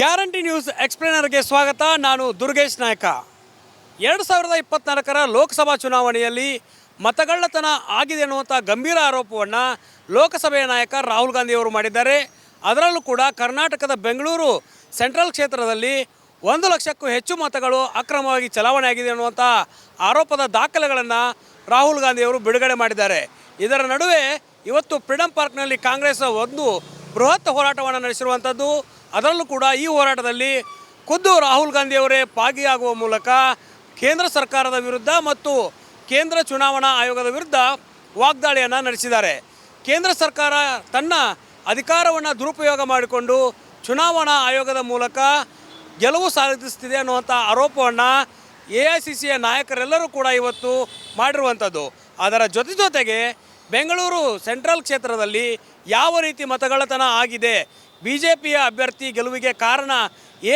Guarantee news ಎಕ್ಸ್ಪ್ಲೇನರ್ಗೆ ಸ್ವಾಗತ. ನಾನು ದುರ್ಗೇಶ್ ನಾಯಕ. ಎರಡು ಸಾವಿರದ ಇಪ್ಪತ್ನಾಲ್ಕರ ಲೋಕಸಭಾ ಚುನಾವಣೆಯಲ್ಲಿ ಮತಗಳ್ಳತನ ಆಗಿದೆ ಅನ್ನುವಂಥ ಗಂಭೀರ ಆರೋಪವನ್ನು ಲೋಕಸಭೆಯ ನಾಯಕ ರಾಹುಲ್ ಗಾಂಧಿಯವರು ಮಾಡಿದ್ದಾರೆ. ಅದರಲ್ಲೂ ಕೂಡ ಕರ್ನಾಟಕದ ಬೆಂಗಳೂರು ಸೆಂಟ್ರಲ್ ಕ್ಷೇತ್ರದಲ್ಲಿ ಒಂದು ಲಕ್ಷಕ್ಕೂ ಹೆಚ್ಚು ಮತಗಳು ಅಕ್ರಮವಾಗಿ ಚಲಾವಣೆ ಆಗಿದೆ ಅನ್ನುವಂಥ ಆರೋಪದ ದಾಖಲೆಗಳನ್ನು ರಾಹುಲ್ ಗಾಂಧಿಯವರು ಬಿಡುಗಡೆ ಮಾಡಿದ್ದಾರೆ. ಇದರ ನಡುವೆ ಇವತ್ತು ಫ್ರೀಡಂ ಪಾರ್ಕ್ನಲ್ಲಿ ಕಾಂಗ್ರೆಸ್ ಒಂದು ಬೃಹತ್ ಹೋರಾಟವನ್ನು ನಡೆಸಿರುವಂಥದ್ದು. ಅದರಲ್ಲೂ ಕೂಡ ಈ ಹೋರಾಟದಲ್ಲಿ ಖುದ್ದು ರಾಹುಲ್ ಗಾಂಧಿಯವರೇ ಭಾಗಿಯಾಗುವ ಮೂಲಕ ಕೇಂದ್ರ ಸರ್ಕಾರದ ವಿರುದ್ಧ ಮತ್ತು ಕೇಂದ್ರ ಚುನಾವಣಾ ಆಯೋಗದ ವಿರುದ್ಧ ವಾಗ್ದಾಳಿಯನ್ನು ನಡೆಸಿದ್ದಾರೆ. ಕೇಂದ್ರ ಸರ್ಕಾರ ತನ್ನ ಅಧಿಕಾರವನ್ನು ದುರುಪಯೋಗ ಮಾಡಿಕೊಂಡು ಚುನಾವಣಾ ಆಯೋಗದ ಮೂಲಕ ಗೆಲುವು ಸಾಧಿಸ್ತಿದೆ ಅನ್ನುವಂಥ ಆರೋಪವನ್ನು ಎ ಐ ಸಿ ಸಿಯ ನಾಯಕರೆಲ್ಲರೂ ಕೂಡ ಇವತ್ತು ಮಾಡಿರುವಂಥದ್ದು ಅದರ ಜೊತೆ ಜೊತೆಗೆ ಬೆಂಗಳೂರು ಸೆಂಟ್ರಲ್ ಕ್ಷೇತ್ರದಲ್ಲಿ ಯಾವ ರೀತಿ ಮತಗಳತನ ಆಗಿದೆ? ಬಿ ಜೆ ಪಿಯ ಅಭ್ಯರ್ಥಿ ಗೆಲುವಿಗೆ ಕಾರಣ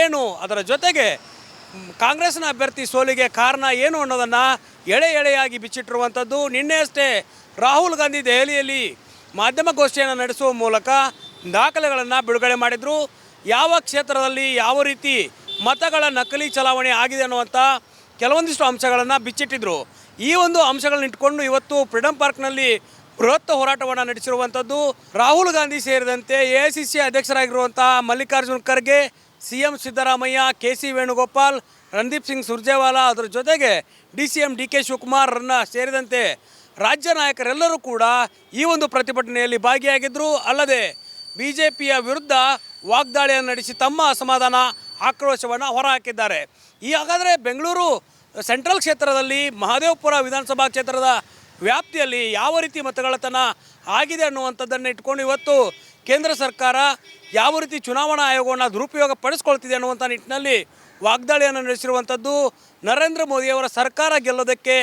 ಏನು? ಅದರ ಜೊತೆಗೆ ಕಾಂಗ್ರೆಸ್ನ ಅಭ್ಯರ್ಥಿ ಸೋಲಿಗೆ ಕಾರಣ ಏನು ಅನ್ನೋದನ್ನು ಎಳೆ ಎಳೆಯಾಗಿ ಬಿಚ್ಚಿಟ್ಟಿರುವಂಥದ್ದು ನಿನ್ನೆಯಷ್ಟೇ ರಾಹುಲ್ ಗಾಂಧಿ ದೆಹಲಿಯಲ್ಲಿ ಮಾಧ್ಯಮಗೋಷ್ಠಿಯನ್ನು ನಡೆಸುವ ಮೂಲಕ ದಾಖಲೆಗಳನ್ನು ಬಿಡುಗಡೆ ಮಾಡಿದರು. ಯಾವ ಕ್ಷೇತ್ರದಲ್ಲಿ ಯಾವ ರೀತಿ ಮತಗಳ ನಕಲಿ ಚಲಾವಣೆ ಆಗಿದೆ ಅನ್ನುವಂಥ ಕೆಲವೊಂದಿಷ್ಟು ಅಂಶಗಳನ್ನು ಬಿಚ್ಚಿಟ್ಟಿದ್ರು. ಈ ಒಂದು ಅಂಶಗಳನ್ನ ಇಟ್ಕೊಂಡು ಇವತ್ತು ಫ್ರೀಡಂ ಪಾರ್ಕ್ನಲ್ಲಿ ಬೃಹತ್ ಹೋರಾಟವನ್ನು ನಡೆಸಿರುವಂಥದ್ದು ರಾಹುಲ್ ಗಾಂಧಿ ಸೇರಿದಂತೆ A I C C ಅಧ್ಯಕ್ಷರಾಗಿರುವಂತಹ Mallikarjun Kharge, C M Siddaramaiah, K C Venugopal, Randeep Singh Surjewala ಅದರ ಜೊತೆಗೆ D C M D K ಶಿವಕುಮಾರ್ರನ್ನ ಸೇರಿದಂತೆ ರಾಜ್ಯ ನಾಯಕರೆಲ್ಲರೂ ಕೂಡ ಈ ಒಂದು ಪ್ರತಿಭಟನೆಯಲ್ಲಿ ಭಾಗಿಯಾಗಿದ್ದರು ಅಲ್ಲದೆ ಬಿ ಜೆ ಪಿಯ ವಿರುದ್ಧ ವಾಗ್ದಾಳಿಯನ್ನು ನಡೆಸಿ ತಮ್ಮ ಅಸಮಾಧಾನ, ಆಕ್ರೋಶವನ್ನು ಹೊರಹಾಕಿದ್ದಾರೆ. ಈ ಹಾಗಾದರೆ ಬೆಂಗಳೂರು ಸೆಂಟ್ರಲ್ ಕ್ಷೇತ್ರದಲ್ಲಿ ಮಹದೇವಪುರ ವಿಧಾನಸಭಾ ಕ್ಷೇತ್ರದ ವ್ಯಾಪ್ತಿಯಲ್ಲಿ ಯಾವ ರೀತಿ ಮತಗಳತನ ಆಗಿದೆ ಅನ್ನುವಂಥದ್ದನ್ನು ಇಟ್ಕೊಂಡು ಇವತ್ತು ಕೇಂದ್ರ ಸರ್ಕಾರ ಯಾವ ರೀತಿ ಚುನಾವಣಾ ಆಯೋಗವನ್ನು ದುರುಪಯೋಗ ಪಡಿಸ್ಕೊಳ್ತಿದೆ ಅನ್ನುವಂಥ ನಿಟ್ಟಿನಲ್ಲಿ ವಾಗ್ದಾಳಿಯನ್ನು ನಡೆಸಿರುವಂಥದ್ದು ನರೇಂದ್ರ ಮೋದಿಯವರ ಸರ್ಕಾರ ಗೆಲ್ಲೋದಕ್ಕೆ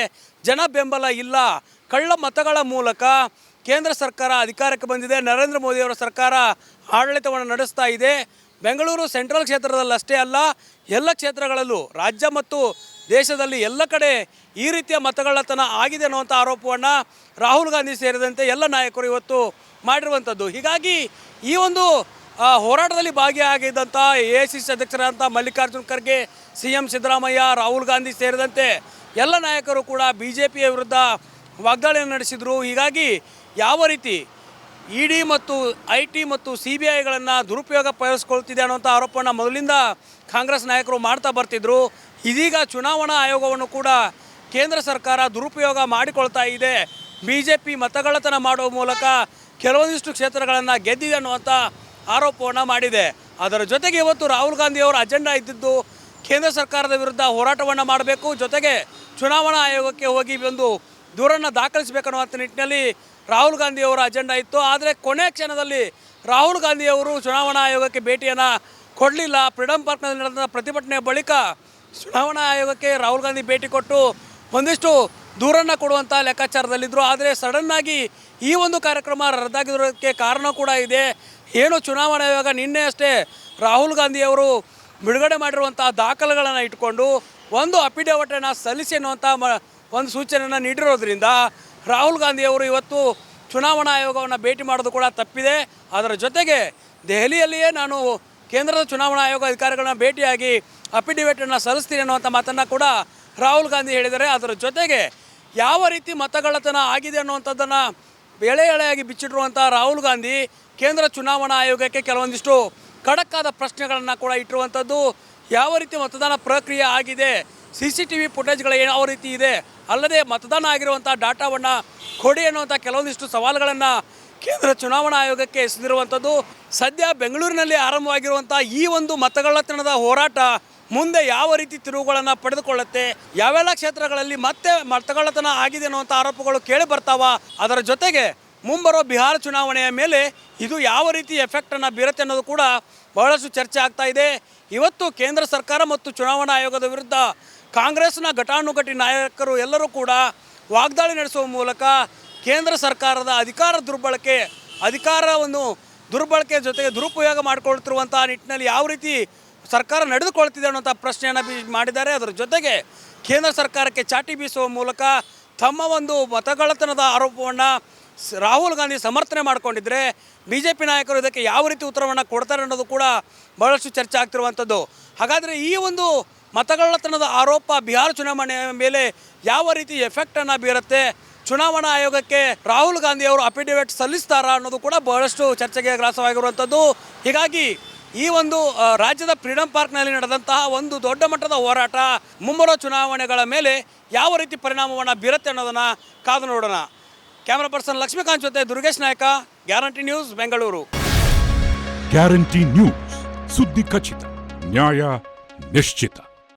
ಜನ ಬೆಂಬಲ ಇಲ್ಲ. ಕಳ್ಳ ಮತಗಳ ಮೂಲಕ ಕೇಂದ್ರ ಸರ್ಕಾರ ಅಧಿಕಾರಕ್ಕೆ ಬಂದಿದೆ. ನರೇಂದ್ರ ಮೋದಿಯವರ ಸರ್ಕಾರ ಆಡಳಿತವನ್ನು ನಡೆಸ್ತಾ ಇದೆ. ಬೆಂಗಳೂರು ಸೆಂಟ್ರಲ್ ಕ್ಷೇತ್ರದಲ್ಲಷ್ಟೇ ಅಲ್ಲ, ಎಲ್ಲ ಕ್ಷೇತ್ರಗಳಲ್ಲೂ ರಾಜ್ಯ ಮತ್ತು ದೇಶದಲ್ಲಿ ಎಲ್ಲ ಕಡೆ ಈ ರೀತಿಯ ಮತಗಳ್ಳತನ ಆಗಿದೆ ಅನ್ನುವಂಥ ಆರೋಪವನ್ನು ರಾಹುಲ್ ಗಾಂಧಿ ಸೇರಿದಂತೆ ಎಲ್ಲ ನಾಯಕರು ಇವತ್ತು ಮಾಡಿರುವಂಥದ್ದು. ಹೀಗಾಗಿ ಈ ಒಂದು ಹೋರಾಟದಲ್ಲಿ ಭಾಗಿಯಾಗಿದ್ದಂಥ ಎ ಸಿ ಸಿ ಅಧ್ಯಕ್ಷರಾದಂಥ ಮಲ್ಲಿಕಾರ್ಜುನ್ ಖರ್ಗೆ, ಸಿ ಎಂ ಸಿದ್ದರಾಮಯ್ಯ, ರಾಹುಲ್ ಗಾಂಧಿ ಸೇರಿದಂತೆ ಎಲ್ಲ ನಾಯಕರು ಕೂಡ ಬಿ ಜೆ ಪಿಯ ವಿರುದ್ಧ ವಾಗ್ದಾಳಿಯನ್ನು ನಡೆಸಿದರು. ಹೀಗಾಗಿ ಯಾವ ರೀತಿ ಇ ಡಿ ಮತ್ತು ಐ ಟಿ ಮತ್ತು ಸಿ ಬಿ ಐಗಳನ್ನು ದುರುಪಯೋಗ ಪಡಿಸ್ಕೊಳ್ತಿದೆ ಅನ್ನೋಂಥ ಆರೋಪವನ್ನು ಮೊದಲಿಂದ ಕಾಂಗ್ರೆಸ್ ನಾಯಕರು ಮಾಡ್ತಾ ಬರ್ತಿದ್ರು. ಇದೀಗ ಚುನಾವಣಾ ಆಯೋಗವನ್ನು ಕೂಡ ಕೇಂದ್ರ ಸರ್ಕಾರ ದುರುಪಯೋಗ ಮಾಡಿಕೊಳ್ತಾ ಇದೆ. ಬಿ ಜೆ ಪಿ ಮತಗಳತನ ಮಾಡುವ ಮೂಲಕ ಕೆಲವೊಂದಿಷ್ಟು ಕ್ಷೇತ್ರಗಳನ್ನು ಗೆದ್ದಿದೆ ಅನ್ನುವಂಥ ಆರೋಪವನ್ನು ಮಾಡಿದೆ. ಅದರ ಜೊತೆಗೆ ಇವತ್ತು ರಾಹುಲ್ ಗಾಂಧಿ ಅವರ ಅಜೆಂಡಾ ಇದ್ದಿದ್ದು ಕೇಂದ್ರ ಸರ್ಕಾರದ ವಿರುದ್ಧ ಹೋರಾಟವನ್ನು ಮಾಡಬೇಕು. ಜೊತೆಗೆ ಚುನಾವಣಾ ಆಯೋಗಕ್ಕೆ ಹೋಗಿ ಒಂದು ದೂರನ್ನು ದಾಖಲಿಸಬೇಕನ್ನುವಂಥ ನಿಟ್ಟಿನಲ್ಲಿ ರಾಹುಲ್ ಗಾಂಧಿಯವರ ಅಜೆಂಡಾ ಇತ್ತು. ಆದರೆ ಕೊನೆ ಕ್ಷಣದಲ್ಲಿ ರಾಹುಲ್ ಗಾಂಧಿಯವರು ಚುನಾವಣಾ ಆಯೋಗಕ್ಕೆ ಭೇಟಿಯನ್ನು ಕೊಡಲಿಲ್ಲ. ಫ್ರೀಡಂ ಪಾರ್ಕ್ನಲ್ಲಿ ನಡೆದ ಪ್ರತಿಭಟನೆ ಬಳಿಕ ಚುನಾವಣಾ ಆಯೋಗಕ್ಕೆ ರಾಹುಲ್ ಗಾಂಧಿ ಭೇಟಿ ಕೊಟ್ಟು ಒಂದಿಷ್ಟು ದೂರನ್ನು ಕೊಡುವಂಥ ಲೆಕ್ಕಾಚಾರದಲ್ಲಿದ್ದರು ಆದರೆ ಸಡನ್ನಾಗಿ ಈ ಒಂದು ಕಾರ್ಯಕ್ರಮ ರದ್ದಾಗಿರೋದಕ್ಕೆ ಕಾರಣ ಕೂಡ ಇದೆ. ಏನು ಚುನಾವಣಾ ಆಯೋಗ ನಿನ್ನೆ ಅಷ್ಟೇ ರಾಹುಲ್ ಗಾಂಧಿಯವರು ಬಿಡುಗಡೆ ಮಾಡಿರುವಂಥ ದಾಖಲೆಗಳನ್ನು ಇಟ್ಕೊಂಡು ಒಂದು ಅಫಿಡೇವಿಟನ್ನು ಸಲ್ಲಿಸಿ ಅನ್ನುವಂಥ ಮ ಒಂದು ಸೂಚನೆಯನ್ನು ನೀಡಿರೋದ್ರಿಂದ ರಾಹುಲ್ ಗಾಂಧಿಯವರು ಇವತ್ತು ಚುನಾವಣಾ ಆಯೋಗವನ್ನು ಭೇಟಿ ಮಾಡೋದು ಕೂಡ ತಪ್ಪಿದೆ. ಅದರ ಜೊತೆಗೆ ದೆಹಲಿಯಲ್ಲಿಯೇ ನಾನು ಕೇಂದ್ರದ ಚುನಾವಣಾ ಆಯೋಗ ಅಧಿಕಾರಿಗಳನ್ನ ಭೇಟಿಯಾಗಿ ಅಫಿಡವಿಟನ್ನು ಸಲ್ಲಿಸ್ತೀನಿ ಅನ್ನುವಂಥ ಮಾತನ್ನು ಕೂಡ ರಾಹುಲ್ ಗಾಂಧಿ ಹೇಳಿದ್ದಾರೆ. ಅದರ ಜೊತೆಗೆ ಯಾವ ರೀತಿ ಮತಗಳತನ ಆಗಿದೆ ಅನ್ನುವಂಥದ್ದನ್ನು ಎಳೆ ಎಳೆಯಾಗಿ ಬಿಚ್ಚಿಟ್ಟಿರುವಂಥ ರಾಹುಲ್ ಗಾಂಧಿ ಕೇಂದ್ರ ಚುನಾವಣಾ ಆಯೋಗಕ್ಕೆ ಕೆಲವೊಂದಿಷ್ಟು ಖಡಕ್ಕಾದ ಪ್ರಶ್ನೆಗಳನ್ನು ಕೂಡ ಇಟ್ಟಿರುವಂಥದ್ದು. ಯಾವ ರೀತಿ ಮತದಾನ ಪ್ರಕ್ರಿಯೆ ಆಗಿದೆ? ಸಿ ಸಿ ಟಿ ವಿ ಫುಟೇಜ್ಗಳು ಯಾವ ರೀತಿ ಇದೆ? ಅಲ್ಲದೆ ಮತದಾನ ಆಗಿರುವಂಥ ಡಾಟಾವನ್ನು ಕೊಡಿ ಅನ್ನುವಂಥ ಕೆಲವೊಂದಿಷ್ಟು ಸವಾಲುಗಳನ್ನು ಕೇಂದ್ರ ಚುನಾವಣಾ ಆಯೋಗಕ್ಕೆ ಎಸೆದಿರುವಂಥದ್ದು, ಸದ್ಯ ಬೆಂಗಳೂರಿನಲ್ಲಿ ಆರಂಭವಾಗಿರುವಂಥ ಈ ಒಂದು ಮತಗಳ್ಳತನದ ಹೋರಾಟ ಮುಂದೆ ಯಾವ ರೀತಿ ತಿರುವುಗಳನ್ನು ಪಡೆದುಕೊಳ್ಳುತ್ತೆ, ಯಾವೆಲ್ಲ ಕ್ಷೇತ್ರಗಳಲ್ಲಿ ಮತ್ತೆ ಮತಗಳ್ಳತನ ಆಗಿದೆ ಅನ್ನುವಂಥ ಆರೋಪಗಳು ಕೇಳಿ ಬರ್ತಾವ, ಅದರ ಜೊತೆಗೆ ಮುಂಬರೋ ಬಿಹಾರ ಚುನಾವಣೆಯ ಮೇಲೆ ಇದು ಯಾವ ರೀತಿ ಎಫೆಕ್ಟನ್ನು ಬೀರುತ್ತೆ ಅನ್ನೋದು ಕೂಡ ಬಹಳಷ್ಟು ಚರ್ಚೆ ಆಗ್ತಾ ಇದೆ. ಇವತ್ತು ಕೇಂದ್ರ ಸರ್ಕಾರ ಮತ್ತು ಚುನಾವಣಾ ಆಯೋಗದ ವಿರುದ್ಧ ಕಾಂಗ್ರೆಸ್ನ ಘಟಾನುಘಟಿ ನಾಯಕರು ಎಲ್ಲರೂ ಕೂಡ ವಾಗ್ದಾಳಿ ನಡೆಸುವ ಮೂಲಕ ಕೇಂದ್ರ ಸರ್ಕಾರದ ಅಧಿಕಾರ ದುರ್ಬಳಕೆ, ಅಧಿಕಾರವನ್ನು ದುರ್ಬಳಕೆ ಜೊತೆಗೆ ದುರುಪಯೋಗ ಮಾಡಿಕೊಳ್ತಿರುವಂಥ ನಿಟ್ಟಿನಲ್ಲಿ ಯಾವ ರೀತಿ ಸರ್ಕಾರ ನಡೆದುಕೊಳ್ತಿದೆ ಅನ್ನೋಂಥ ಪ್ರಶ್ನೆಯನ್ನು ಮಾಡಿದ್ದಾರೆ. ಅದರ ಜೊತೆಗೆ ಕೇಂದ್ರ ಸರ್ಕಾರಕ್ಕೆ ಚಾಟಿ ಬೀಸುವ ಮೂಲಕ ತಮ್ಮ ಒಂದು ಮತಗಳತನದ ಆರೋಪವನ್ನು ರಾಹುಲ್ ಗಾಂಧಿ ಸಮರ್ಥನೆ ಮಾಡಿಕೊಂಡಿದ್ರೆ ಬಿ ಜೆ ಪಿ ನಾಯಕರು ಇದಕ್ಕೆ ಯಾವ ರೀತಿ ಉತ್ತರವನ್ನು ಕೊಡ್ತಾರೆ ಅನ್ನೋದು ಕೂಡ ಬಹಳಷ್ಟು ಚರ್ಚೆ ಆಗ್ತಿರುವಂಥದ್ದು. ಹಾಗಾದರೆ ಈ ಒಂದು ಮತಗಳ್ಳತನದ ಆರೋಪ ಬಿಹಾರ ಚುನಾವಣೆಯ ಮೇಲೆ ಯಾವ ರೀತಿ ಎಫೆಕ್ಟನ್ನು ಬೀರುತ್ತೆ? ಚುನಾವಣಾ ಆಯೋಗಕ್ಕೆ ರಾಹುಲ್ ಗಾಂಧಿ ಅವರು ಅಫಿಡವಿಟ್ ಸಲ್ಲಿಸ್ತಾರಾ ಅನ್ನೋದು ಕೂಡ ಬಹಳಷ್ಟು ಚರ್ಚೆಗೆ ಗ್ರಾಸವಾಗಿರುವಂಥದ್ದು. ಹೀಗಾಗಿ ಈ ಒಂದು ರಾಜ್ಯದ ಫ್ರೀಡಂ ಪಾರ್ಕ್ನಲ್ಲಿ ನಡೆದಂತಹ ಒಂದು ದೊಡ್ಡ ಮಟ್ಟದ ಹೋರಾಟ ಮುಂಬರುವ ಚುನಾವಣೆಗಳ ಮೇಲೆ ಯಾವ ರೀತಿ ಪರಿಣಾಮವನ್ನು ಬೀರುತ್ತೆ ಅನ್ನೋದನ್ನು ಕಾದು ನೋಡೋಣ. ಕ್ಯಾಮ್ರಾ ಪರ್ಸನ್ ಲಕ್ಷ್ಮೀಕಾಂತ್ ಜೊತೆ Durgesh Nayak, guarantee news, Bengaluru. Guarantee news, ಸುದ್ದಿ ಖಚಿತ, ನ್ಯಾಯ ನಿಶ್ಚಿತ.